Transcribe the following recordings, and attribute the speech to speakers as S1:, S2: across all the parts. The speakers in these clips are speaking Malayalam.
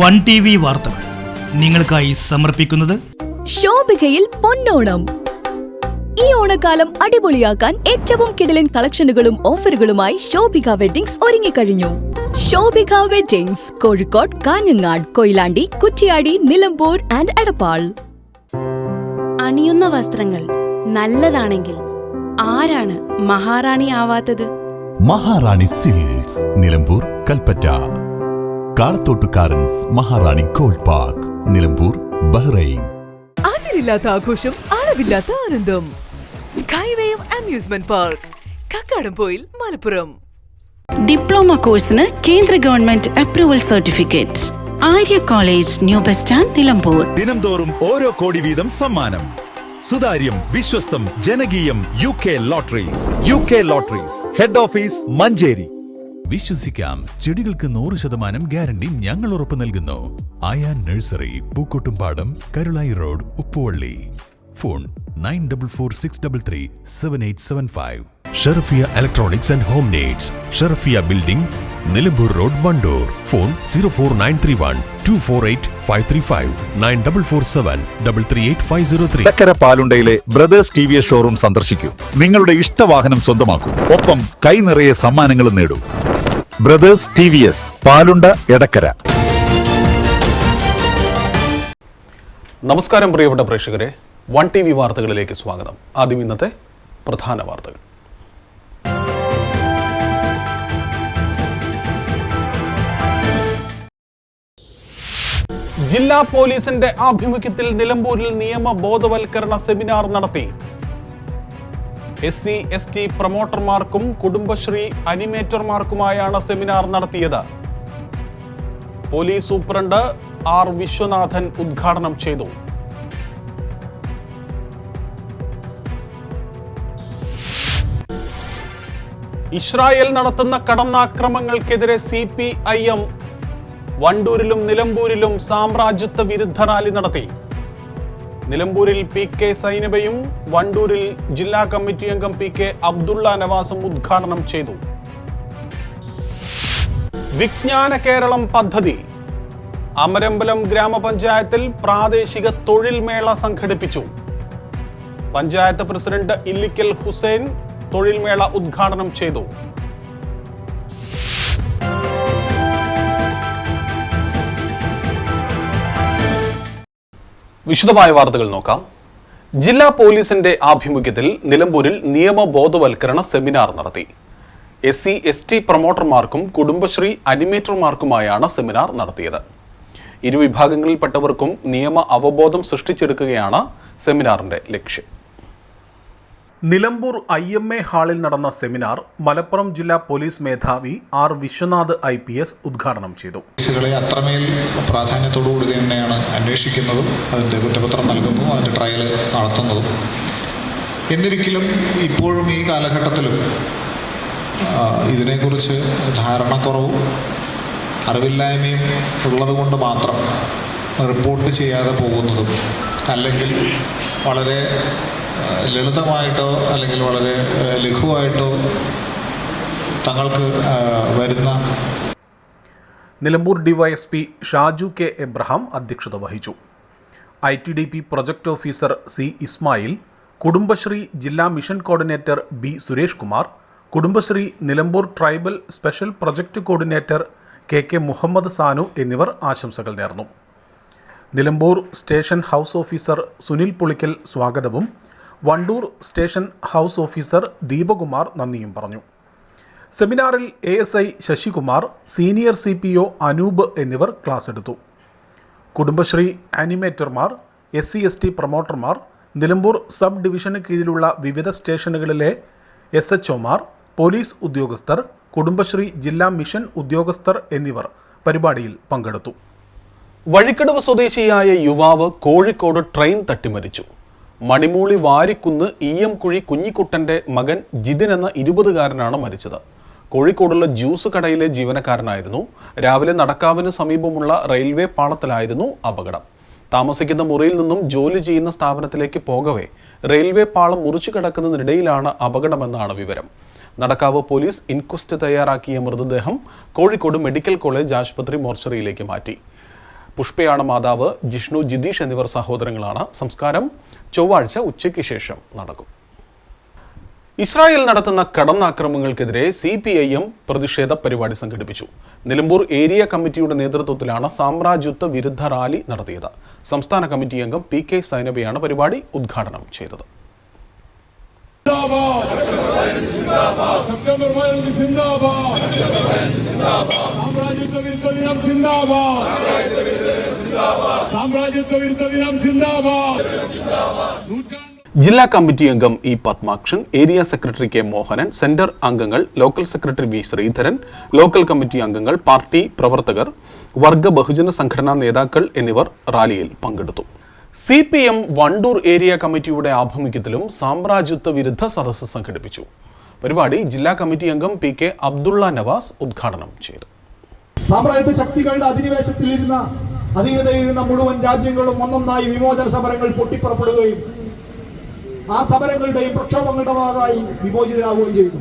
S1: വൺ ടി വി വാർത്തകൾ നിങ്ങൾക്കായി സമർപ്പിക്കുന്നത്
S2: ശോഭികയിൽ പൊന്നോണം. ഈ ഓണക്കാലം അടിപൊളിയാക്കാൻ ഏറ്റവും കിടലൻ കളക്ഷനുകളും ഓഫറുകളുമായി ശോഭിക വെഡിങ്സ് ഒരുങ്ങിക്കഴിഞ്ഞു. Shobhika weddings Kozhikode Kanhangad Koyilandy Kuttiady Nilambur and Edappal.
S3: അണിയുന്ന വസ്ത്രങ്ങൾ നല്ലതാണെങ്കിൽ ആരാണ് മഹാറാണി ആവാത്തത്?
S4: Maharani silks Nilambur Kalpetta. Kalathottukarans Maharani gold park Nilambur Bahrain.
S5: അതിരില്ലാത്ത ആഘോഷം അളവില്ലാത്ത ആനന്ദം. സ്കൈവേയും amusement park Kakkadampoyil Malappuram.
S3: Diploma കോഴ്സിന് കേന്ദ്ര government approval certificate Arya college new bus stand Nilambur.
S6: ദിനംതോറും ഓരോ കോടി വീതം സമ്മാനം. സുതാര്യം വിശ്വസ്തം ജനകീയം U K lotteries U K lotteries head office Manjeri.
S4: വിശ്വസിക്കാം. ചെടികൾക്ക് നൂറ് ശതമാനം ഗ്യാരണ്ടി ഞങ്ങൾ ഉറപ്പു നൽകുന്നു. Ayan nursery Pookkottumpadam Karulai road Uppuvally. Phone nine double four six double three seven eight seven five. Sherafiya electronics and home needs. Sherafiya building Nilambur road Wandoor. Phone zero four nine three one two four eight five three five. Nine double four seven double three eight five zero three.
S6: Edakkara പാലുണ്ടയിലെ brothers T V S showroom സന്ദർശിക്കൂ. നിങ്ങളുടെ ഇഷ്ടവാഹനം സ്വന്തമാക്കൂ. ഒപ്പം കൈ നിറയെ സമ്മാനങ്ങളും നേടൂ. Brothers T V S Palunda Edakkara.
S7: നമസ്കാരം പ്രിയപ്പെട്ട പ്രേക്ഷകരെ. വൺ ടി വി വാർത്തകളിലേക്ക് സ്വാഗതം. ആദ്യം ഇന്നത്തെ പ്രധാന വാർത്തകൾ. ജില്ലാ പോലീസിന്റെ ആഭിമുഖ്യത്തിൽ നിലമ്പൂരിൽ നിയമ ബോധവൽക്കരണ സെമിനാർ നടത്തി എസ് സി എസ് ടി പ്രൊമോട്ടർമാർക്കും കുടുംബശ്രീ അനിമേറ്റർമാർക്കുമായാണ് സെമിനാർ നടത്തിയത്. പോലീസ് സൂപ്രണ്ട് ആർ വിശ്വനാഥൻ ഉദ്ഘാടനം ചെയ്തു. ഇസ്രായേൽ നടത്തുന്ന കടന്നാക്രമങ്ങൾക്കെതിരെ സി പി ഐ എം വണ്ടൂരിലും നിലമ്പൂരിലും സാമ്രാജ്യത്വ വിരുദ്ധ റാലി നടത്തി. നിലമ്പൂരിൽ പി കെ സൈനബയും വണ്ടൂരിൽ ജില്ലാ കമ്മിറ്റി അംഗം പി കെ അബ്ദുള്ള നവാസും ഉദ്ഘാടനം ചെയ്തു. വിജ്ഞാന കേരളം പദ്ധതി. അമരമ്പലം ഗ്രാമപഞ്ചായത്തിൽ പ്രാദേശിക തൊഴിൽ മേള സംഘടിപ്പിച്ചു. പഞ്ചായത്ത് പ്രസിഡന്റ് ഇല്ലിക്കൽ ഹുസൈൻ തൊഴിൽമേള ഉദ്ഘാടനം ചെയ്തു. വിശദമായ വാർത്തകൾ നോക്കാം. ജില്ലാ പോലീസിന്റെ ആഭിമുഖ്യത്തിൽ നിലമ്പൂരിൽ നിയമ ബോധവൽക്കരണ സെമിനാർ നടത്തി. എസ് സി എസ് ടി പ്രൊമോട്ടർമാർക്കും കുടുംബശ്രീ അനിമേറ്റർമാർക്കുമായാണ് സെമിനാർ നടത്തിയത്. ഇരുവിഭാഗങ്ങളിൽപ്പെട്ടവർക്കും നിയമ അവബോധം സൃഷ്ടിച്ചെടുക്കുകയാണ് സെമിനാറിന്റെ ലക്ഷ്യം. നിലമ്പൂർ ഐ എം എ ഹാളിൽ നടന്ന സെമിനാർ മലപ്പുറം ജില്ലാ പോലീസ് മേധാവി R Viswanath I P S ഉദ്ഘാടനം ചെയ്തു.
S8: കേസുകളെ അത്രമേൽ പ്രാധാന്യത്തോടുകൂടി തന്നെയാണ് അന്വേഷിക്കുന്നതും അതിന്റെ കുറ്റപത്രം നൽകുന്നതും അതിന്റെ ട്രയൽ നടത്തുന്നതും. എന്നിരിക്കലും ഇപ്പോഴും ഈ കാലഘട്ടത്തിലും ഇതിനെക്കുറിച്ച് ധാരണക്കുറവും അറിവില്ലായ്മയും ഉള്ളതുകൊണ്ട് മാത്രം റിപ്പോർട്ട് ചെയ്യാതെ പോകുന്നതും അല്ലെങ്കിൽ വളരെ ലളിതമായിട്ടോ അല്ലെങ്കിൽ വളരെ ലഘുവായിട്ടോ തങ്ങൾക്ക് വരുന്ന
S7: Nilambur DYSP Shaju K Abraham അധ്യക്ഷത വഹിച്ചു. I T D P project officer C Ismail Kudumbashree ജില്ലാ mission coordinator B Suresh Kumar Kudumbashree Nilambur tribal special project coordinator K K Muhammad Sanu എന്നിവർ ആശംസകൾ നേർന്നു. Nilambur station house officer Sunil Pulikkal സ്വാഗതവും Wandoor station house officer Deepakumar നന്ദിയും പറഞ്ഞു. സെമിനാറിൽ A S I Sasikumar senior C P O Anoop എന്നിവർ ക്ലാസ് എടുത്തു. കുടുംബശ്രീ ആനിമേറ്റർമാർ എസ് സി എസ് ടി പ്രൊമോട്ടർമാർ നിലമ്പൂർ സബ് ഡിവിഷന് കീഴിലുള്ള വിവിധ സ്റ്റേഷനുകളിലെ എസ് എച്ച് ഒമാർ പോലീസ് ഉദ്യോഗസ്ഥർ കുടുംബശ്രീ ജില്ലാ മിഷൻ ഉദ്യോഗസ്ഥർ എന്നിവർ പരിപാടിയിൽ പങ്കെടുത്തു. വഴിക്കടവ് സ്വദേശിയായ യുവാവ് കോഴിക്കോട് ട്രെയിൻ തട്ടിമരിച്ചു മണിമൂളി വാരിക്കുന്ന് ഇ എം കുഴി കുഞ്ഞിക്കുട്ടന്റെ മകൻ ജിതിൻ എന്ന ഇരുപതുകാരനാണ് മരിച്ചത്. കോഴിക്കോടുള്ള ജ്യൂസ് കടയിലെ ജീവനക്കാരനായിരുന്നു. രാവിലെ നടക്കാവിന് സമീപമുള്ള റെയിൽവേ പാളത്തിലായിരുന്നു അപകടം. താമസിക്കുന്ന മുറിയിൽ നിന്നും ജോലി ചെയ്യുന്ന സ്ഥാപനത്തിലേക്ക് പോകവേ റെയിൽവേ പാളം മുറിച്ചു കിടക്കുന്നതിനിടയിലാണ് അപകടമെന്നാണ് വിവരം. നടക്കാവ് പോലീസ് ഇൻക്വസ്റ്റ് തയ്യാറാക്കിയ മൃതദേഹം കോഴിക്കോട് മെഡിക്കൽ കോളേജ് ആശുപത്രി മോർച്ചറിയിലേക്ക് മാറ്റി. പുഷ്പയാണ് മാതാവ് ജിഷ്ണു ജിതീഷ് എന്നിവർ സഹോദരങ്ങളാണ്. സംസ്കാരം ചൊവ്വാഴ്ച ഉച്ചയ്ക്ക് ശേഷം നടക്കും. ഇസ്രായേൽ നടത്തുന്ന കടന്നാക്രമങ്ങൾക്കെതിരെ സി പി ഐ എം പ്രതിഷേധ പരിപാടി സംഘടിപ്പിച്ചു. നിലമ്പൂർ ഏരിയ കമ്മിറ്റിയുടെ നേതൃത്വത്തിലാണ് സാമ്രാജ്യത്വ വിരുദ്ധ റാലി നടത്തിയത്. സംസ്ഥാന കമ്മിറ്റി അംഗം പി കെ സൈനബയാണ് പരിപാടി ഉദ്ഘാടനം ചെയ്തത്.
S9: സെപ്റ്റംബർ പതിനഞ്ച് സിന്ദാബാദ്. സാമ്രാജ്യത്വ വിരുദ്ധ ദിനം സിന്ദാബാദ്. സാമ്രാജ്യത്വ വിരുദ്ധ ദിനം സിന്ദാബാദ്. നൂറ്റാണ്ട്
S7: ജില്ലാ കമ്മിറ്റി അംഗം E Padmakshan area secretary K Mohanan centre അംഗങ്ങൾ local secretary V Sreedharan local committee അംഗങ്ങൾ പാർട്ടി പ്രവർത്തകർ വർഗ ബഹുജന സംഘടനാ നേതാക്കൾ എന്നിവർ റാലിയിൽ പങ്കെടുത്തു. C P M Wandoor area കമ്മിറ്റിയുടെ ആഭിമുഖ്യത്തിലും സാമ്രാജ്യത്വ വിരുദ്ധ സദസ്സ് സംഘടിപ്പിച്ചു. പരിപാടി ജില്ലാ കമ്മിറ്റി അംഗം പി കെ അബ്ദുള്ള നവാസ് ഉദ്ഘാടനം ചെയ്തു.
S10: സാമ്രാജ്യത്വ ശക്തികളുടെ അധിനിവേശത്തിലിരുന്ന അധീനതയിലിരുന്ന മുഴുവൻ രാജ്യങ്ങളും ഒന്നൊന്നായി വിമോചന സമരങ്ങൾ പൊട്ടിപ്പുറപ്പെടുകയും ആ സമരങ്ങളുടെയും പ്രക്ഷോഭങ്ങളുടെ ഭാഗമായി വിമോചിതരാകുകയും ചെയ്തു.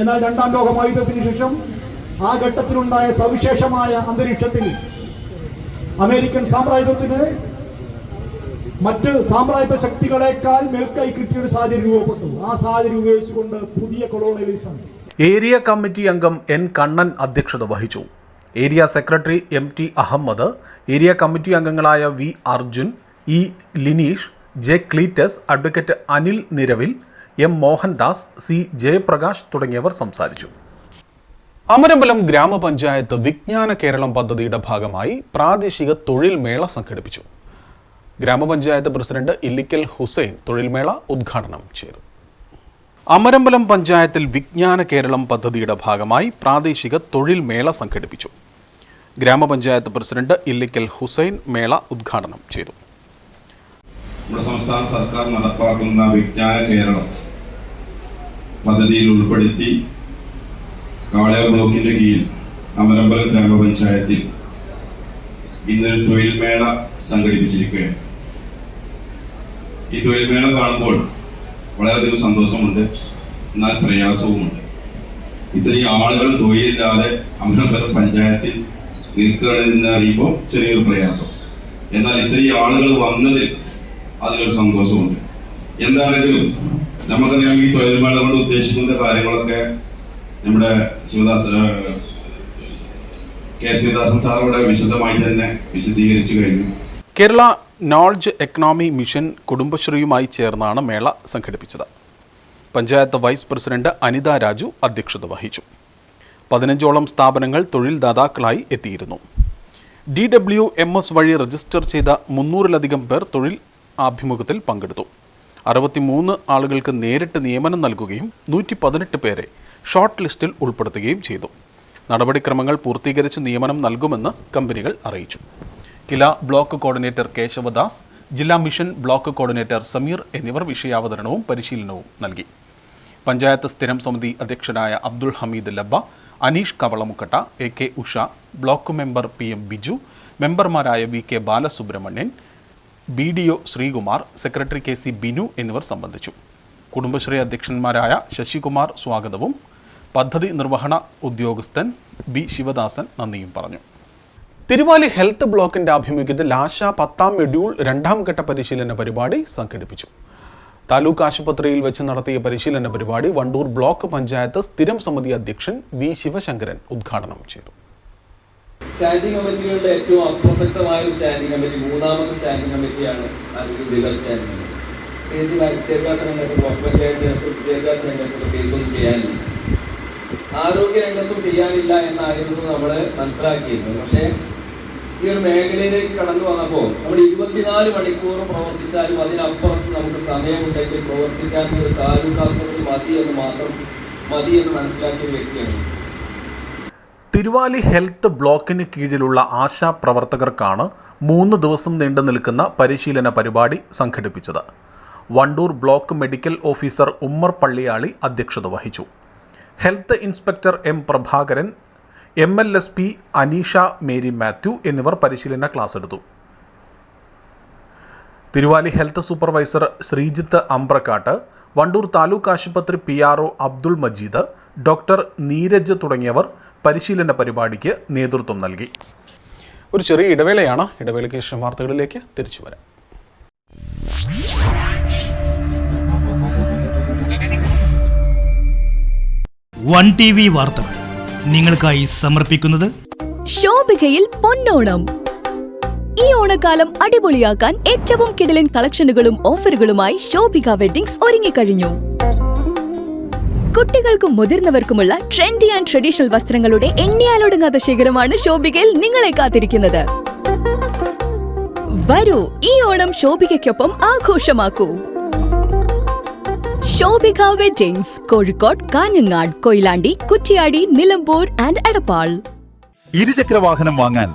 S10: എന്നാൽ രണ്ടാം ലോകമായുധത്തിന് ശേഷം ആ ഘട്ടത്തിലുണ്ടായ സവിശേഷമായ അന്തരീക്ഷത്തിൽ അമേരിക്കൻ സാമ്രാജ്യത്തിന് മറ്റ് സാമ്രാജ്യ ശക്തികളെക്കാൾ മേൽക്കൈ കിട്ടിയ ഒരു സാഹചര്യം രൂപപ്പെട്ടു. ആ സാഹചര്യം ഉപയോഗിച്ചുകൊണ്ട് പുതിയ കൊളോണിയലിസം.
S11: ഏരിയ കമ്മിറ്റി അംഗം എൻ. കണ്ണൻ അധ്യക്ഷത വഹിച്ചു. Area secretary M. T. Ahammed area committee അംഗങ്ങളായ V. Arjun E. Lineesh J. Cleetus advocate Anil Niravil M. Mohandas C. Jayaprakash തുടങ്ങിയവർ സംസാരിച്ചു.
S7: അമരമ്പലം ഗ്രാമപഞ്ചായത്ത് വിജ്ഞാന കേരളം പദ്ധതിയുടെ ഭാഗമായി പ്രാദേശിക തൊഴിൽ മേള സംഘടിപ്പിച്ചു. ഗ്രാമപഞ്ചായത്ത് പ്രസിഡന്റ് ഇല്ലിക്കൽ ഹുസൈൻ തൊഴിൽമേള ഉദ്ഘാടനം ചെയ്തു. അമരമ്പലം പഞ്ചായത്തിൽ വിജ്ഞാന കേരളം പദ്ധതിയുടെ ഭാഗമായി പ്രാദേശിക തൊഴിൽ മേള സംഘടിപ്പിച്ചു. ഗ്രാമപഞ്ചായത്ത് പ്രസിഡന്റ് ഇല്ലിക്കൽ ഹുസൈൻ മേള ഉദ്ഘാടനം ചെയ്തു.
S12: നമ്മുടെ സംസ്ഥാന സർക്കാർ നടപ്പാക്കുന്ന വിജ്ഞാന കേരളം പദ്ധതിയിൽ ഉൾപ്പെടുത്തി കാളയ ബ്ലോക്കിന്റെ കീഴിൽ അമരമ്പലം ഗ്രാമപഞ്ചായത്തിൽ ഇന്നൊരു തൊഴിൽമേള സംഘടിപ്പിച്ചിരിക്കുകയാണ്. ഈ തൊഴിൽമേള കാണുമ്പോൾ വളരെയധികം സന്തോഷമുണ്ട് എന്നാൽ പ്രയാസവുമുണ്ട്. ഇത്രയും ആളുകൾ തൊഴിലില്ലാതെ അമരമ്പലം പഞ്ചായത്തിൽ നിൽക്കുകയാണെന്ന് അറിയുമ്പോൾ ചെറിയൊരു പ്രയാസം. എന്നാൽ ഇത്രയും ആളുകൾ വന്നതിൽ അതിലൊരു സന്തോഷമുണ്ട്. എന്താണെങ്കിലും നമുക്കറിയാം ഈ തൊഴിൽമേള കൊണ്ട് ഉദ്ദേശിക്കുന്ന കാര്യങ്ങളൊക്കെ നമ്മുടെ ശിവദാസ് കെ ശിവദാസൻ സാർ ഇവിടെ വിശദമായി തന്നെ വിശദീകരിച്ചു കഴിഞ്ഞു.
S7: കേരള നോളജ് എക്കണോമി മിഷൻ കുടുംബശ്രീയുമായി ചേർന്നാണ് മേള സംഘടിപ്പിച്ചത്. പഞ്ചായത്ത് വൈസ് പ്രസിഡന്റ് അനിത രാജു അധ്യക്ഷത വഹിച്ചു. പതിനഞ്ചോളം സ്ഥാപനങ്ങൾ തൊഴിൽദാതാക്കളായി എത്തിയിരുന്നു. ഡി ഡബ്ല്യു എം എസ് വഴി രജിസ്റ്റർ ചെയ്ത മുന്നൂറിലധികം പേർ തൊഴിൽ ആഭിമുഖ്യത്തിൽ പങ്കെടുത്തു. അറുപത്തിമൂന്ന് ആളുകൾക്ക് നേരിട്ട് നിയമനം നൽകുകയും നൂറ്റി പതിനെട്ട് പേരെ ഷോർട്ട് ലിസ്റ്റിൽ ഉൾപ്പെടുത്തുകയും ചെയ്തു. നടപടിക്രമങ്ങൾ പൂർത്തീകരിച്ച് നിയമനം നൽകുമെന്ന് കമ്പനികൾ അറിയിച്ചു. കില ബ്ലോക്ക് കോർഡിനേറ്റർ കേശവദാസ് ജില്ലാ മിഷൻ ബ്ലോക്ക് കോർഡിനേറ്റർ സമീർ എന്നിവർ വിഷയാവതരണവും പരിശീലനവും നൽകി. പഞ്ചായത്ത് സ്ഥിരം സമിതി അധ്യക്ഷനായ Abdul Hameed Labba Aneesh Kavalamukkatta A K Usha block member P M Biju മെമ്പർമാരായ V K Balasubrahmanyan B D O Sreekumar secretary K C Binu എന്നിവർ സംബന്ധിച്ചു. കുടുംബശ്രീ അധ്യക്ഷന്മാരായ ശശികുമാർ സ്വാഗതവും പദ്ധതി നിർവഹണ ഉദ്യോഗസ്ഥൻ ബി ശിവദാസൻ നന്ദിയും പറഞ്ഞു. തിരുവാലി ഹെൽത്ത് ബ്ലോക്കിന്റെ ആഭിമുഖ്യത്തിൽ ആശ പത്താം ഷെഡ്യൂൾ രണ്ടാം ഘട്ട പരിശീലന പരിപാടി സംഘടിപ്പിച്ചു. താലൂക്ക് ആശുപത്രിയിൽ വെച്ച് നടത്തിയ പരിശീലന പരിപാടി വണ്ടൂർ ബ്ലോക്ക് പഞ്ചായത്ത് സ്ഥിരം സമിതി അധ്യക്ഷൻ വി ശിവശങ്കരൻ ഉദ്ഘാടനം ചെയ്തു.
S13: സ്റ്റാൻഡിംഗ് കമ്മിറ്റികളുടെ ഏറ്റവും അപ്രസക്തമായ ഒരു സ്റ്റാൻഡിംഗ് കമ്മിറ്റി മൂന്നാമത് സ്റ്റാൻഡിംഗ് കമ്മിറ്റിയാണ് വിദ്യാഭ്യാസ സ്റ്റാൻഡിംഗ് വിദ്യാഭ്യാസ രംഗത്ത് ബ്ലോക്ക് പഞ്ചായത്ത് വിദ്യാഭ്യാസ രംഗത്ത് പ്രത്യേകിച്ചൊന്നും ചെയ്യാനില്ല. ആരോഗ്യ രംഗത്തും ചെയ്യാനില്ല എന്നായിരുന്നു നമ്മൾ മനസ്സിലാക്കിയിരുന്നത്. പക്ഷേ ഈ ഒരു മേഖലയിലേക്ക് കടന്നു വന്നപ്പോൾ നമ്മൾ ഇരുപത്തിനാല് മണിക്കൂർ പ്രവർത്തിച്ചാലും അതിനപ്പുറത്ത് നമുക്ക് സമയമുണ്ടെങ്കിൽ പ്രവർത്തിക്കാൻ ഒരു താലൂക്ക് ആശുപത്രി മതി എന്ന് മാത്രം മതി എന്ന് മനസ്സിലാക്കിയ വ്യക്തിയാണ്.
S11: തിരുവാലി ഹെൽത്ത് ബ്ലോക്കിന് കീഴിലുള്ള ആശാ പ്രവർത്തകർക്കാണ് മൂന്ന് ദിവസം നീണ്ടു നിൽക്കുന്ന പരിശീലന പരിപാടി സംഘടിപ്പിച്ചത്. Wandoor block medical officer Ummer Palliyali അധ്യക്ഷത വഹിച്ചു. Health inspector M Prabhakaran M L S P Aneesha Mary Mathew എന്നിവർ പരിശീലന ക്ലാസ് എടുത്തു. തിരുവാലി ഹെൽത്ത് സൂപ്പർവൈസർ ശ്രീജിത്ത് അമ്പ്രക്കാട്ട് വണ്ടൂർ താലൂക്ക് ആശുപത്രി P R O Abdul Majeed doctor Neeraj തുടങ്ങിയവർ പരിശീലന പരിപാടിക്ക് നേതൃത്വം നൽകി.
S7: ഒരു ചെറിയ ഇടവേളയാണ്. ഇടവേളയ്ക്ക് ശേഷം വാർത്തകളിലേക്ക് തിരിച്ചു വരാം.
S1: വൺ ടി വി വാർത്തകൾ നിങ്ങൾക്കായി സമർപ്പിക്കുന്നത്
S2: ശോഭികയിൽ പൊന്നോണം. ഈ ഓണക്കാലം അടിപൊളിയാക്കാൻ ഏറ്റവും കിടിലൻ കളക്ഷനുകളും ഓഫറുകളുമായി ശോഭിക വെഡിങ്സ് ഒരുങ്ങിക്കഴിഞ്ഞു. കുട്ടികൾക്കും മുതിർന്നവർക്കുമുള്ള ട്രെൻഡി ആൻഡ് ട്രഡീഷണൽ വസ്ത്രങ്ങളുടെ എണ്ണിയാലൊടുങ്ങാത്ത ശേഖരമാണ് ശോഭികയിൽ നിങ്ങളെ കാത്തിരിക്കുന്നത്. വരൂ ഈ ഓണം ശോഭികയ്ക്കൊപ്പം ആഘോഷമാക്കൂ. Shobhika weddings Kozhikode Kanhangad Koyilandy Kuttiady Nilambur and Edappal.
S6: ഇരുചക്ര വാഹനം വാങ്ങാൻ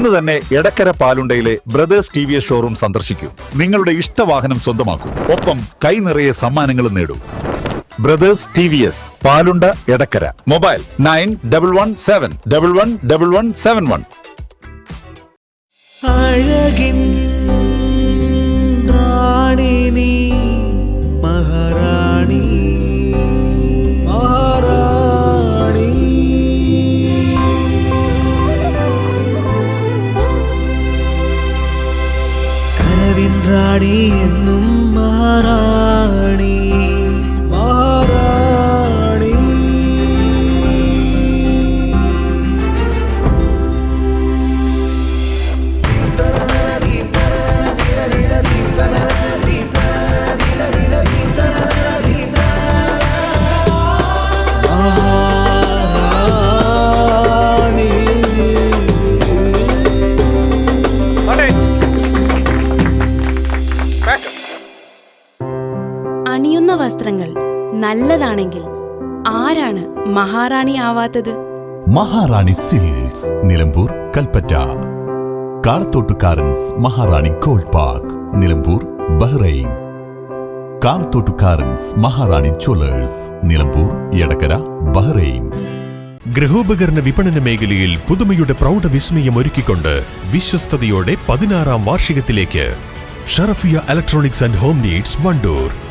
S6: ഇന്ന് തന്നെ Edakkara പാലുണ്ടയിലെ brothers T V S showroom സന്ദർശിക്കൂ. നിങ്ങളുടെ ഇഷ്ടവാഹനം സ്വന്തമാക്കൂ. ഒപ്പം കൈ നിറയെ സമ്മാനങ്ങളും നേടൂ. Brothers T V S Palunda Edakkara. Mobile nine double one seven double one double one seven one.
S14: ആരാണ് മഹാറാണി ആവാത്തത്?
S4: Maharani silks Nilambur Kalpetta. Kalathottukarans Maharani gold park Nilambur Bahrain. Kalathottukarans Maharani jewellers Nilambur Edakkara Bahrain. ഗൃഹോപകരണ വിപണന മേഖലയിൽ പുതുമയുടെ പ്രൗഢവിസ്മയം ഒരുക്കിക്കൊണ്ട് വിശ്വസ്തയോടെ പതിനാറാം വാർഷികത്തിലേക്ക്. Sharafiya electronics and home needs Wandoor.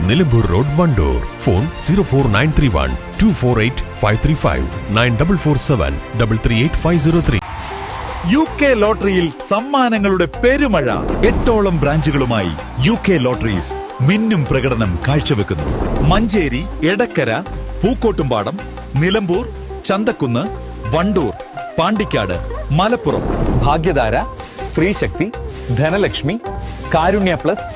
S4: Nilambur road Wandoor phone zero four nine three one two four eight five three five nine double four seven double three eight five zero three
S6: U K ലോട്ടറിയിൽ സമ്മാനങ്ങളുടെ പെരുമഴ. എട്ടോളം ബ്രാഞ്ചുകളുമായി യു കെ ലോട്ടറീസ് മിന്നും പ്രകടനം കാഴ്ചവെക്കുന്നു. മഞ്ചേരി എടക്കര പൂക്കോട്ടുംപാടം നിലമ്പൂർ ചന്തക്കുന്ന് വണ്ടൂർ പാണ്ടിക്കാട് മലപ്പുറം
S15: ഭാഗ്യധാര സ്ത്രീശക്തി ധനലക്ഷ്മി കാരുണ്യ പ്ലസ്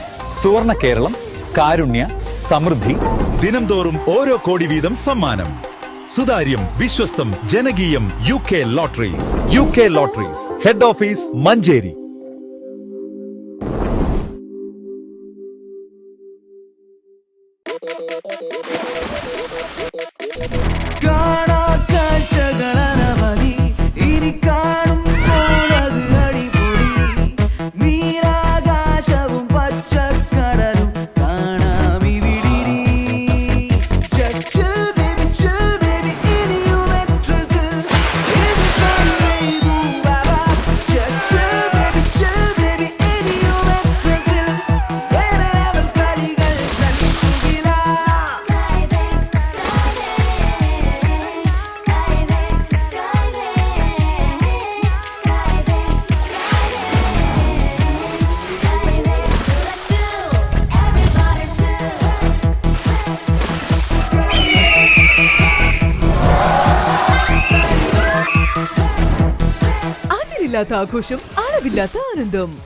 S15: സുവർണ കേരളം കാരുണ്യ സമൃദ്ധി
S6: ദിനംതോറും ഓരോ കോടി വീതം സമ്മാനം. സുതാര്യം വിശ്വസ്തം ജനകീയം U K lotteries. U K lotteries. Head office Manjeri.
S5: ആഘോഷം അളവില്ലാത്ത ആനന്ദം.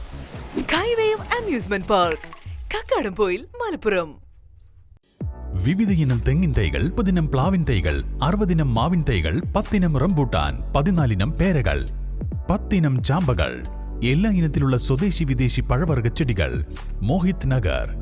S5: Skyway amusement park Kakkadampoyil Malappuram.
S4: വിവിധ ഇനം തെങ്ങിൻ തൈകൾ പതിനം പ്ലാവിൻ തൈകൾ അറുപതിനം മാവിൻ തൈകൾ പത്തിനം റംബൂട്ടാൻ പതിനാലിനം പേരകൾ പത്തിനം ചാമ്പകൾ എല്ലാ ഇനത്തിലുള്ള സ്വദേശി വിദേശി പഴവർഗ ചെടികൾ. Mohit Nagar.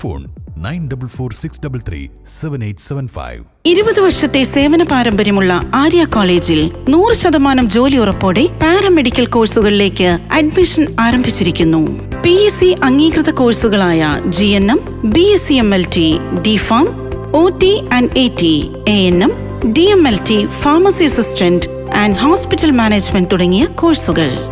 S4: Phone nine double four six double three seven eight seven five
S3: ഇരുപത് വർഷത്തെ സേവന പാരമ്പര്യമുള്ള ആര്യ കോളേജിൽ നൂറ് ശതമാനം ജോലി ഉറപ്പോടെ പാരാമെഡിക്കൽ കോഴ്സുകളിലേക്ക് അഡ്മിഷൻ ആരംഭിച്ചിരിക്കുന്നു. പി എസ് സി അംഗീകൃത കോഴ്സുകളായ G N M B S C M L T D pharm O T and A T A N M D M L T pharmacy assistant and hospital management തുടങ്ങിയ കോഴ്സുകൾ.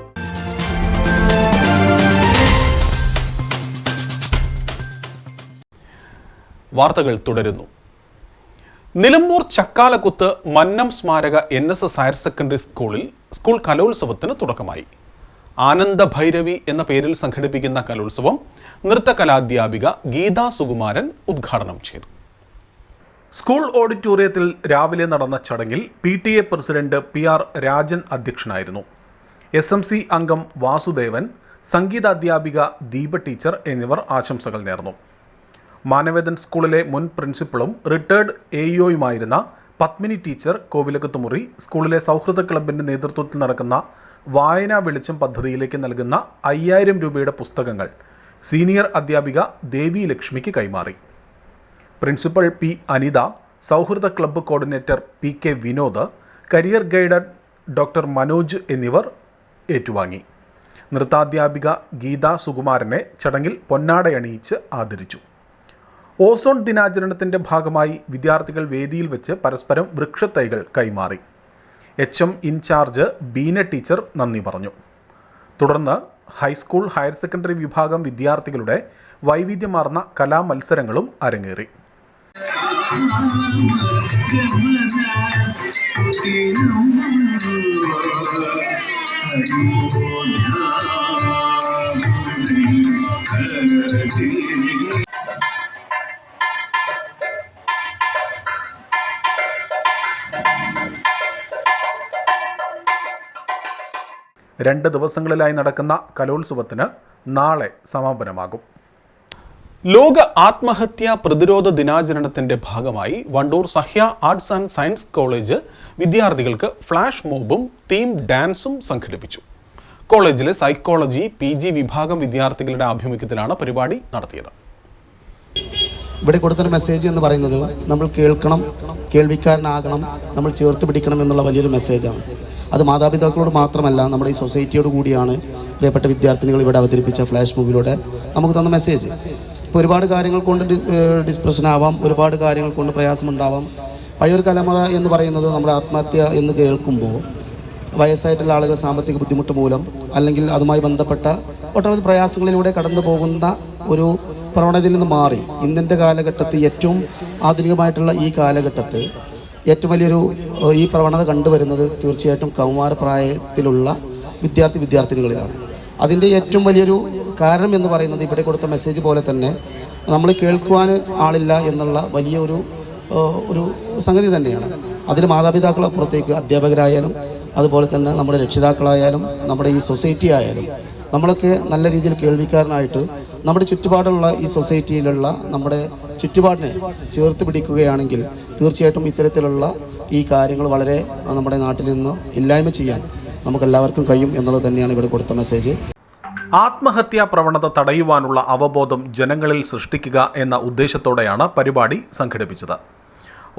S7: വാർത്തകൾ തുടരുന്നു. നിലമ്പൂർ ചക്കാലക്കുത്ത് മന്നം സ്മാരക N S S higher secondary സ്കൂളിൽ സ്കൂൾ കലോത്സവത്തിന് തുടക്കമായി. ആനന്ദ ഭൈരവി എന്ന പേരിൽ സംഘടിപ്പിക്കുന്ന കലോത്സവം നൃത്തകലാധ്യാപിക ഗീതാ സുകുമാരൻ ഉദ്ഘാടനം ചെയ്തു.
S11: സ്കൂൾ ഓഡിറ്റോറിയത്തിൽ രാവിലെ നടന്ന ചടങ്ങിൽ P T A president P R Rajan അധ്യക്ഷനായിരുന്നു. എസ് എം സി അംഗം വാസുദേവൻ സംഗീതാധ്യാപിക ദീപ ടീച്ചർ എന്നിവർ ആശംസകൾ നേർന്നു. മാനവേദൻ സ്കൂളിലെ മുൻ പ്രിൻസിപ്പളും റിട്ടയർഡ് എ ഇഒയുമായിരുന്ന പത്മിനി ടീച്ചർ കോവിലകത്തുമുറി സ്കൂളിലെ സൗഹൃദ ക്ലബിന്റെ നേതൃത്വത്തിൽ നടക്കുന്ന വായനാ വെളിച്ചം പദ്ധതിയിലേക്ക് നൽകുന്ന അയ്യായിരം രൂപയുടെ പുസ്തകങ്ങൾ സീനിയർ അധ്യാപിക ദേവി ലക്ഷ്മിക്ക് കൈമാറി. പ്രിൻസിപ്പൽ പി അനിത സൗഹൃദ club coordinator P K Vinod career guider doctor Manoj എന്നിവർ ഏറ്റുവാങ്ങി. നൃത്താധ്യാപിക ഗീത സുകുമാരനെ ചടങ്ങിൽ പൊന്നാടയണിയിച്ച് ആദരിച്ചു. ഓസോൺ ദിനാചരണത്തിന്റെ ഭാഗമായി വിദ്യാർത്ഥികൾ വേദിയിൽ വെച്ച് പരസ്പരം വൃക്ഷത്തൈകൾ കൈമാറി. H M in charge Beena teacher നന്ദി പറഞ്ഞു. തുടർന്ന് ഹൈസ്കൂൾ ഹയർ സെക്കൻഡറി വിഭാഗം വിദ്യാർത്ഥികളുടെ വൈവിധ്യമാർന്ന കലാമത്സരങ്ങളും അരങ്ങേറി. രണ്ട് ദിവസങ്ങളിലായി നടക്കുന്ന കലോത്സവത്തിന് നാളെ സമാപനമാകും.
S7: ലോക ആത്മഹത്യാ പ്രതിരോധ ദിനാചരണത്തിന്റെ ഭാഗമായി Wandoor Sahya arts and science college വിദ്യാർത്ഥികൾക്ക് ഫ്ലാഷ് മോബും തീം ഡാൻസും സംഘടിപ്പിച്ചു. കോളേജിലെ സൈക്കോളജി പി ജി വിഭാഗം വിദ്യാർത്ഥികളുടെ ആഭിമുഖ്യത്തിലാണ് പരിപാടി നടത്തിയത്.
S16: ഇവിടെ കൊടുത്തൊരു മെസ്സേജ് എന്ന് പറയുന്നത് നമ്മൾ കേൾക്കണം കേൾവിക്കാരനാകണം നമ്മൾ ചേർത്ത് പിടിക്കണം എന്നുള്ള വലിയൊരു മെസ്സേജാണ് അത് മാതാപിതാക്കളോട് മാത്രമല്ല നമ്മുടെ ഈ സൊസൈറ്റിയോട് കൂടിയാണ് പ്രിയപ്പെട്ട വിദ്യാർത്ഥിനികൾ ഇവിടെ അവതരിപ്പിച്ച ഫ്ലാഷ് മൂവിലൂടെ നമുക്ക് തന്ന മെസ്സേജ്. ഇപ്പോൾ ഒരുപാട് കാര്യങ്ങൾ കൊണ്ട് ഡിസ്പ്രഷൻ ആവാം ഒരുപാട് കാര്യങ്ങൾ കൊണ്ട് പ്രയാസമുണ്ടാവാം. പഴയൊരു തലമുറ എന്ന് പറയുന്നത് നമ്മുടെ ആത്മഹത്യ എന്ന് കേൾക്കുമ്പോൾ വയസ്സായിട്ടുള്ള ആളുകൾ സാമ്പത്തിക ബുദ്ധിമുട്ട് മൂലം അല്ലെങ്കിൽ അതുമായി ബന്ധപ്പെട്ട ഒട്ടനവധി പ്രയാസങ്ങളിലൂടെ കടന്നു പോകുന്ന ഒരു പ്രവണതയിൽ നിന്ന് മാറി. ഇന്നത്തെ കാലഘട്ടത്തിൽ ഏറ്റവും ആധുനികമായിട്ടുള്ള ഈ കാലഘട്ടത്തിൽ ഏറ്റവും വലിയൊരു ഈ പ്രവണത കണ്ടുവരുന്നത് തീർച്ചയായിട്ടും കൗമാരപ്രായത്തിലുള്ള വിദ്യാർത്ഥി വിദ്യാർത്ഥിനികളിലാണ്. അതിന്റെ ഏറ്റവും വലിയൊരു കാരണം എന്ന് പറയുന്നത് ഇവിടെ കൊടുത്ത മെസ്സേജ് പോലെ തന്നെ നമ്മൾ കേൾക്കുവാൻ ആളില്ല എന്നുള്ള വലിയൊരു ഒരു സംഗതി തന്നെയാണ്. അതിന് മാതാപിതാക്കളപ്പുറത്തേക്ക് അധ്യാപകരായാലും അതുപോലെ തന്നെ നമ്മുടെ രക്ഷിതാക്കളായാലും നമ്മുടെ ഈ സൊസൈറ്റി ആയാലും നമ്മളൊക്കെ നല്ല രീതിയിൽ കേൾവിക്കാരനായിട്ട് നമ്മുടെ ചുറ്റുപാടുള്ള ഈ സൊസൈറ്റിയിലുള്ള നമ്മുടെ ചുറ്റുപാടിനെ ചേർത്ത് പിടിക്കുകയാണെങ്കിൽ തീർച്ചയായിട്ടും ഇത്തരത്തിലുള്ള ഈ കാര്യങ്ങൾ വളരെ നമ്മുടെ നാട്ടിൽ നിന്ന് ഇല്ലായ്മ ചെയ്യാൻ നമുക്കെല്ലാവർക്കും കഴിയും എന്നുള്ളത് തന്നെയാണ് ഇവിടെ കൊടുത്ത മെസ്സേജ്.
S11: ആത്മഹത്യാ പ്രവണത തടയുവാനുള്ള അവബോധം ജനങ്ങളിൽ സൃഷ്ടിക്കുക എന്ന ഉദ്ദേശത്തോടെയാണ് പരിപാടി സംഘടിപ്പിച്ചത്.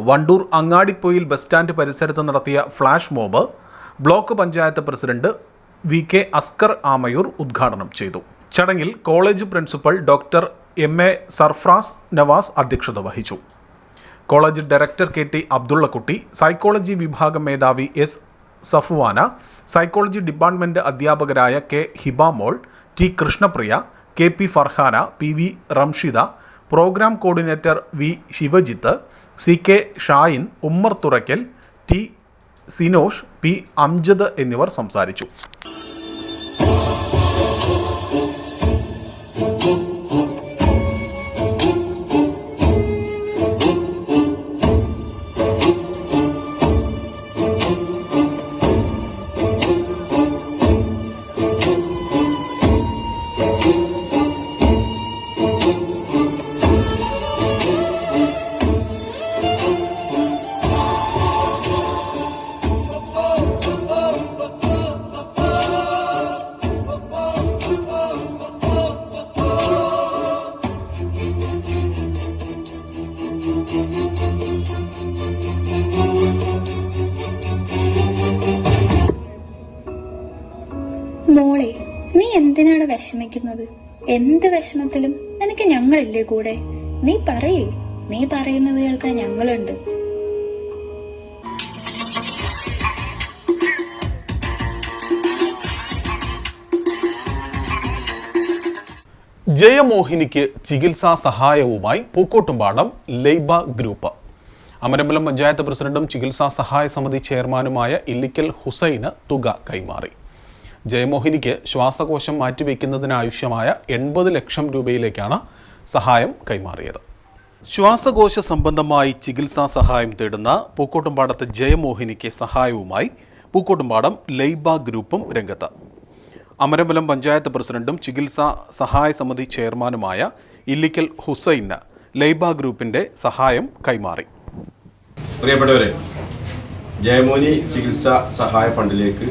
S11: വണ്ടൂർ അങ്ങാടിപ്പൊയിൽ ബസ് സ്റ്റാൻഡ് പരിസരത്ത് നടത്തിയ flash mob block panchayat president V K Askar Amayur ഉദ്ഘാടനം ചെയ്തു. ചടങ്ങിൽ college principal doctor M. A. Sarfraz Nawaz അധ്യക്ഷത വഹിച്ചു. College director K. T. Abdullakutty psychology വിഭാഗം മേധാവി എസ്. സഫുവാന സൈക്കോളജി ഡിപ്പാർട്ട്മെന്റ് അധ്യാപകരായ K. Hibamol T. Krishnapriya K. P. Farhana P. V. Ramshida programme coordinator V. Sivajith C. K. Shain Ummer Thurakkal T. Sinosh P. Amjad എന്നിവർ സംസാരിച്ചു.
S17: എന്തിനാണ് വിഷമിക്കുന്നത്? എന്ത് വിഷമത്തിലും നിനക്ക് ഞങ്ങളില്ലേ കൂടെ? നീ പറയേ. നീ പറയുന്നത് കേൾക്കാൻ ഞങ്ങളുണ്ട്.
S7: ജയമോഹിനിക്ക് ചികിത്സാ സഹായവുമായി പൂക്കോട്ടുംപാടം ലൈബ ഗ്രൂപ്പ്. അമരമ്പലം പഞ്ചായത്ത് പ്രസിഡന്റും ചികിത്സാ സഹായ സമിതി ചെയർമാനുമായ ഇല്ലിക്കൽ ഹുസൈന് തുക കൈമാറി. ജയമോഹിനിക്ക് ശ്വാസകോശം മാറ്റിവെക്കുന്നതിനാവശ്യമായ എൺപത് ലക്ഷം രൂപയിലേക്കാണ് സഹായം കൈമാറിയത്. ശ്വാസകോശ സംബന്ധമായി ചികിത്സാ സഹായം തേടുന്ന പൂക്കോട്ടുംപാടത്തെ ജയമോഹിനിക്ക് സഹായവുമായി പൂക്കോട്ടുംപാടം ലൈബ ഗ്രൂപ്പും രംഗത്ത്. അമരമ്പലം പഞ്ചായത്ത് പ്രസിഡന്റും ചികിത്സാ സഹായ സമിതി ചെയർമാനുമായ ഇല്ലിക്കൽ ഹുസൈന് ലൈബ ഗ്രൂപ്പിന്റെ സഹായം കൈമാറി.
S12: പ്രിയപ്പെട്ടവരെ ജയമോനി ചികിത്സാ സഹായ ഫണ്ടിലേക്ക്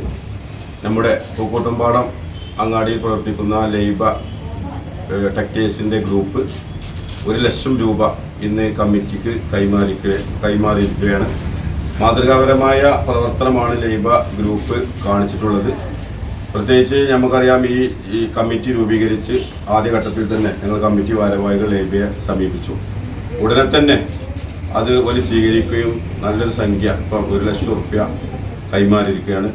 S12: നമ്മുടെ പൂക്കോട്ടുംപാടം അങ്ങാടിയിൽ പ്രവർത്തിക്കുന്ന ലൈബ ടെക്ടേഴ്സിന്റെ ഗ്രൂപ്പ് ഒരു ലക്ഷം രൂപ ഇന്ന് കമ്മിറ്റിക്ക് കൈമാറി കൈമാറിയിരിക്കുകയാണ്. മാതൃകാപരമായ പ്രവർത്തനമാണ് ലൈബ ഗ്രൂപ്പ് കാണിച്ചിട്ടുള്ളത്. പ്രത്യേകിച്ച് നമുക്കറിയാം ഈ ഈ കമ്മിറ്റി രൂപീകരിച്ച് ആദ്യഘട്ടത്തിൽ തന്നെ ഞങ്ങൾ കമ്മിറ്റി ഭാരവാഹികൾ ലൈബയെ സമീപിച്ചു. ഉടനെ തന്നെ അത് വലിയ സ്വീകരിക്കുകയും നല്ലൊരു സംഖ്യ ഇപ്പം ഒരു ലക്ഷം റുപ്യ കൈമാറിയിരിക്കുകയാണ്.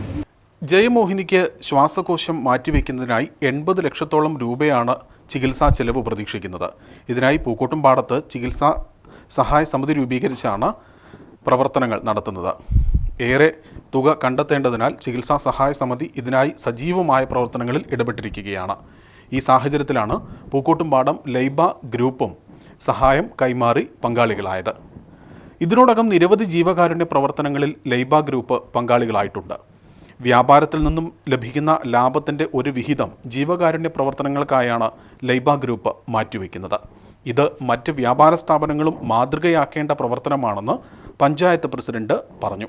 S7: ജയമോഹിനിക്ക് ശ്വാസകോശം മാറ്റിവെക്കുന്നതിനായി എൺപത് ലക്ഷത്തോളം രൂപയാണ് ചികിത്സാ ചെലവ് പ്രതീക്ഷിക്കുന്നത്. ഇതിനായി പൂക്കോട്ടുംപാടത്ത് ചികിത്സാ സഹായ സമിതി രൂപീകരിച്ചാണ് പ്രവർത്തനങ്ങൾ നടത്തുന്നത്. ഏറെ തുക കണ്ടെത്തേണ്ടതിനാൽ ചികിത്സാ സഹായ സമിതി ഇതിനായി സജീവമായ പ്രവർത്തനങ്ങളിൽ ഇടപെട്ടിരിക്കുകയാണ്. ഈ സാഹചര്യത്തിലാണ് പൂക്കോട്ടുംപാടം ലൈബ ഗ്രൂപ്പും സഹായം കൈമാറി പങ്കാളികളായത്. ഇതിനോടകം നിരവധി ജീവകാരുണ്യ പ്രവർത്തനങ്ങളിൽ ലൈബ ഗ്രൂപ്പ് പങ്കാളികളായിട്ടുണ്ട്. വ്യാപാരത്തിൽ നിന്നും ലഭിക്കുന്ന ലാഭത്തിന്റെ ഒരു വിഹിതം ജീവകാരുണ്യ പ്രവർത്തനങ്ങൾക്കായാണ് ലൈബ ഗ്രൂപ്പ് മാറ്റിവെക്കുന്നത്. ഇത് മറ്റ് വ്യാപാര സ്ഥാപനങ്ങളും മാതൃകയാക്കേണ്ട പ്രവർത്തനമാണെന്ന് പഞ്ചായത്ത് പ്രസിഡന്റ് പറഞ്ഞു.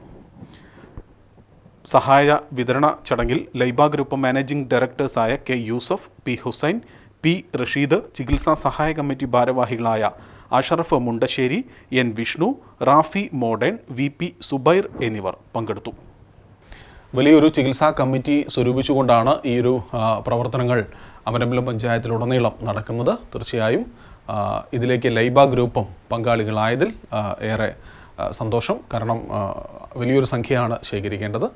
S7: സഹായ വിതരണ ചടങ്ങിൽ Laiba group managing ഡയറക്ടേഴ്സായ K Yusuf P Hussain P Rasheed ചികിത്സാ സഹായ കമ്മിറ്റി ഭാരവാഹികളായ Ashraf Mundasseri N Vishnu Rafi modern V P Subair എന്നിവർ പങ്കെടുത്തു. വലിയൊരു ചികിത്സാ കമ്മിറ്റി സ്വരൂപിച്ചുകൊണ്ടാണ് ഈ ഒരു പ്രവർത്തനങ്ങൾ അമരമ്പലം പഞ്ചായത്തിലുടനീളം നടക്കുന്നത്. തീർച്ചയായും ഇതിലേക്ക് ലൈബ ഗ്രൂപ്പും പങ്കാളികളായതിൽ ഏറെ സന്തോഷം. കാരണം വലിയൊരു സംഖ്യയാണ് ശേഖരിക്കേണ്ടത്.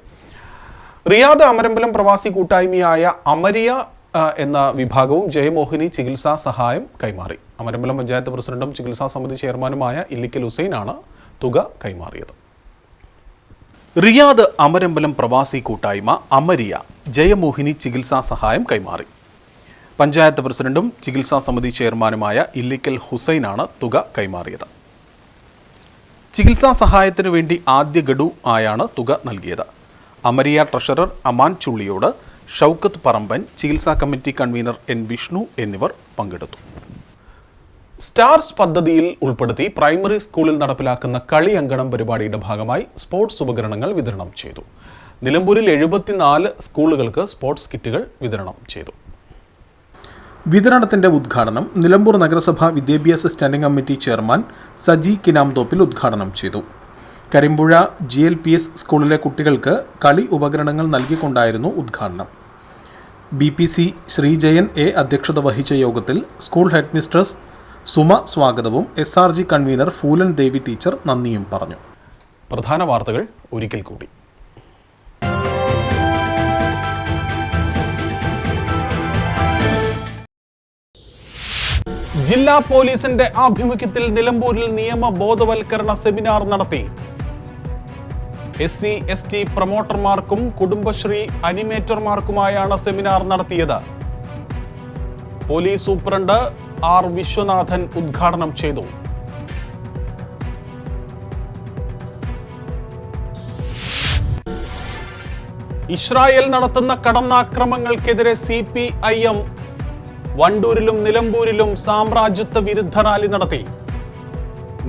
S7: റിയാദ് അമരമ്പലം പ്രവാസി കൂട്ടായ്മയായ അമരിയ എന്ന വിഭാഗവും ജയമോഹിനി ചികിത്സാ സഹായം കൈമാറി. അമരമ്പലം പഞ്ചായത്ത് പ്രസിഡന്റും ചികിത്സാ സമിതി ചെയർമാനുമായ ഇല്ലിക്കൽ ഹുസൈനാണ് തുക കൈമാറിയത്. റിയാദ് അമരമ്പലം പ്രവാസി കൂട്ടായ്മ അമരിയ ജയമോഹിനി ചികിത്സാ സഹായം കൈമാറി. പഞ്ചായത്ത് പ്രസിഡന്റും ചികിത്സാ സമിതി ചെയർമാനുമായ ഇല്ലിക്കൽ ഹുസൈനാണ് തുക കൈമാറിയത്. ചികിത്സാ സഹായത്തിനു വേണ്ടി ആദ്യ ഗഡു ആയാണ് തുക നൽകിയത്. അമരിയ ട്രഷറർ അമാൻ ചുള്ളിയോട് ഷൗക്കത്ത് പറമ്പൻ ചികിത്സാ കമ്മിറ്റി കൺവീനർ എൻ വിഷ്ണു എന്നിവർ പങ്കെടുത്തു. സ്റ്റാർസ് പദ്ധതിയിൽ ഉൾപ്പെടുത്തി പ്രൈമറി സ്കൂളിൽ നടപ്പിലാക്കുന്ന കളി അങ്കണം പരിപാടിയുടെ ഭാഗമായി സ്പോർട്സ് ഉപകരണങ്ങൾ വിതരണം ചെയ്തു. നിലമ്പൂരിൽ എഴുപത്തിനാല് സ്കൂളുകൾക്ക് സ്പോർട്സ് കിറ്റുകൾ വിതരണം ചെയ്തു. വിതരണത്തിന്റെ ഉദ്ഘാടനം നിലമ്പൂർ നഗരസഭ വിദ്യാഭ്യാസ standing committee chairman Saji Kinamthoppil ഉദ്ഘാടനം ചെയ്തു. Karimpuzha G L P S സ്കൂളിലെ കുട്ടികൾക്ക് കളി ഉപകരണങ്ങൾ നൽകിക്കൊണ്ടായിരുന്നു ഉദ്ഘാടനം. B P C Sreejayan A അധ്യക്ഷത വഹിച്ച യോഗത്തിൽ സ്കൂൾ ഹെഡ് മിസ്ട്രസ് സുമ സ്വാഗതവും S R G convener Phoolan Devi teacher നന്ദിയും പറഞ്ഞു. പ്രധാന വാർത്തകൾ ഒരിക്കൽ കൂടി. ജില്ലാ പോലീസിന്റെ ആഭിമുഖ്യത്തിൽ നിലമ്പൂരിൽ നിയമ ബോധവൽക്കരണ സെമിനാർ നടത്തി. എസ് സി എസ് ടി പ്രൊമോട്ടർമാർക്കും കുടുംബശ്രീ അനിമേറ്റർമാർക്കുമായാണ് സെമിനാർ നടത്തിയത്. പോലീസ് സൂപ്രണ്ട് ആർ വിശ്വനാഥൻ ഉദ്ഘാടനം ചെയ്തു. ഇസ്രായേൽ നടത്തുന്ന കടന്നാക്രമങ്ങൾക്കെതിരെ സി പി ഐ എം വണ്ടൂരിലും നിലമ്പൂരിലും സാമ്രാജ്യത്വ വിരുദ്ധ റാലി നടത്തി.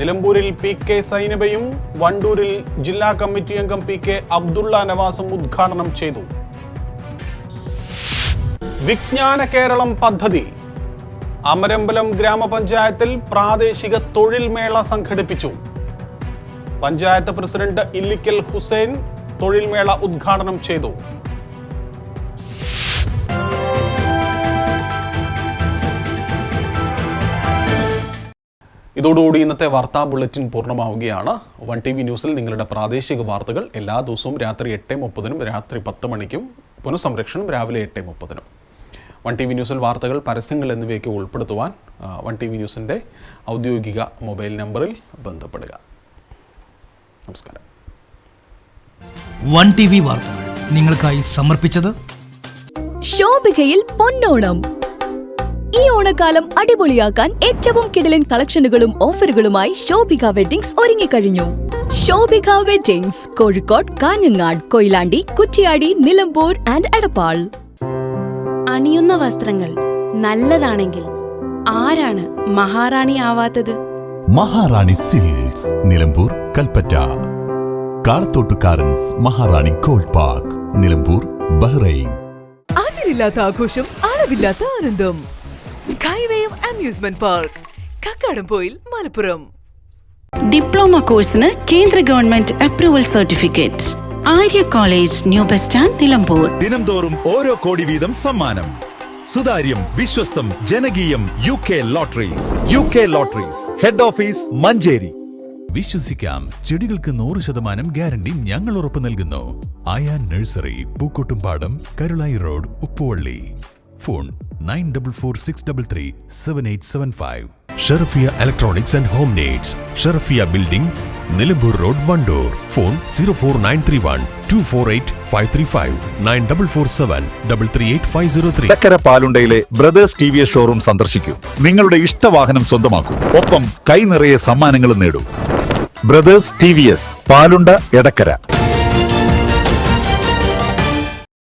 S7: നിലമ്പൂരിൽ പി കെ സൈനബയും വണ്ടൂരിൽ ജില്ലാ കമ്മിറ്റി അംഗം പി കെ അബ്ദുള്ള നവാസും ഉദ്ഘാടനം ചെയ്തു. വിജ്ഞാന കേരളം പദ്ധതി അമരമ്പലം ഗ്രാമപഞ്ചായത്തിൽ പ്രാദേശിക തൊഴിൽ മേള സംഘടിപ്പിച്ചു. പഞ്ചായത്ത് പ്രസിഡന്റ് ഇല്ലിക്കൽ ഹുസൈൻ തൊഴിൽ മേള ഉദ്ഘാടനം ചെയ്തു. ഇതോടുകൂടി ഇന്നത്തെ വാർത്താ ബുള്ളറ്റിൻ പൂർണമാവുകയാണ്. വൺ ടി വി ന്യൂസിൽ നിങ്ങളുടെ പ്രാദേശിക വാർത്തകൾ എല്ലാ ദിവസവും രാത്രി എട്ട് മുപ്പതിനും രാത്രി പത്ത് മണിക്കും. പുനഃസംരക്ഷണം രാവിലെ എട്ട് മുപ്പതിനും. വൺ ടി വി ന്യൂസിൽ വാർത്തകൾ പരസ്യങ്ങൾ എന്നിവയൊക്കെ ഉൾപ്പെടുത്തുവാൻ വൺ ടി വി ന്യൂസിന്റെ ഔദ്യോഗിക മൊബൈൽ നമ്പറിൽ ബന്ധപ്പെടുക. നമസ്കാരം.
S1: വൺ ടി വി വാർത്തകൾ നിങ്ങൾക്കായി സമർപ്പിച്ചത്
S2: ശോഭികയിൽ പൊന്നോണം. ഈ ഓണക്കാലം അടിപൊളിയാക്കാൻ ഏറ്റവും കിടലൻ കളക്ഷനുകളും ഓഫറുകളുമായി ശോഭിക വെഡിങ്സ് ഒരുങ്ങിക്കഴിഞ്ഞു. Shobhika weddings Kozhikode Kanhangad Koyilandy Kuttiady Nilambur and Edappal.
S14: അണിയുന്ന വസ്ത്രങ്ങൾ നല്ലതാണെങ്കിൽ ആരാണ് മഹാറാണി ആവാത്തത്?
S4: Maharani silks Nilambur Kalpetta. Kalathottukarans Maharani gold park Nilambur Bahrain.
S5: അതിരില്ലാത്ത ആഘോഷം അളവില്ലാത്ത ആനന്ദം. സ്കൈവേയും amusement park Kakkadampoyil Malappuram.
S3: Diploma കോഴ്സിന് കേന്ദ്ര government approval certificate. Arya college new bus stand Nilambur.
S6: ദിനംതോറും ഓരോ കോടി വീതം സമ്മാനം. സുതാര്യം വിശ്വസ്തം ജനകീയം U K lotteries. U K lotteries. Head office Manjeri.
S4: വിശ്വസിക്കാം. ചെടികൾക്ക് നൂറ് ശതമാനം ഗ്യാരണ്ടി ഞങ്ങൾ ഉറപ്പു നൽകുന്നു. Aya nursery Pookkottumpadam Karulai road Uppuvally. Phone nine double four six double three seven eight seven five. Sherafiya electronics and home needs Sherafiya building Nilambur road Wandoor. Phone zero four nine three one two four eight five three five nine double four seven double three eight five zero three
S6: ചക്കര പാലുണ്ടയിലെ brothers T V S showroom സന്ദർശിക്കൂ. നിങ്ങളുടെ ഇഷ്ടവാഹനം സ്വന്തമാക്കൂ. ഒപ്പം കൈ നിറയെ സമ്മാനങ്ങളും നേടൂ. Brothers T V S Palunda Edakkara.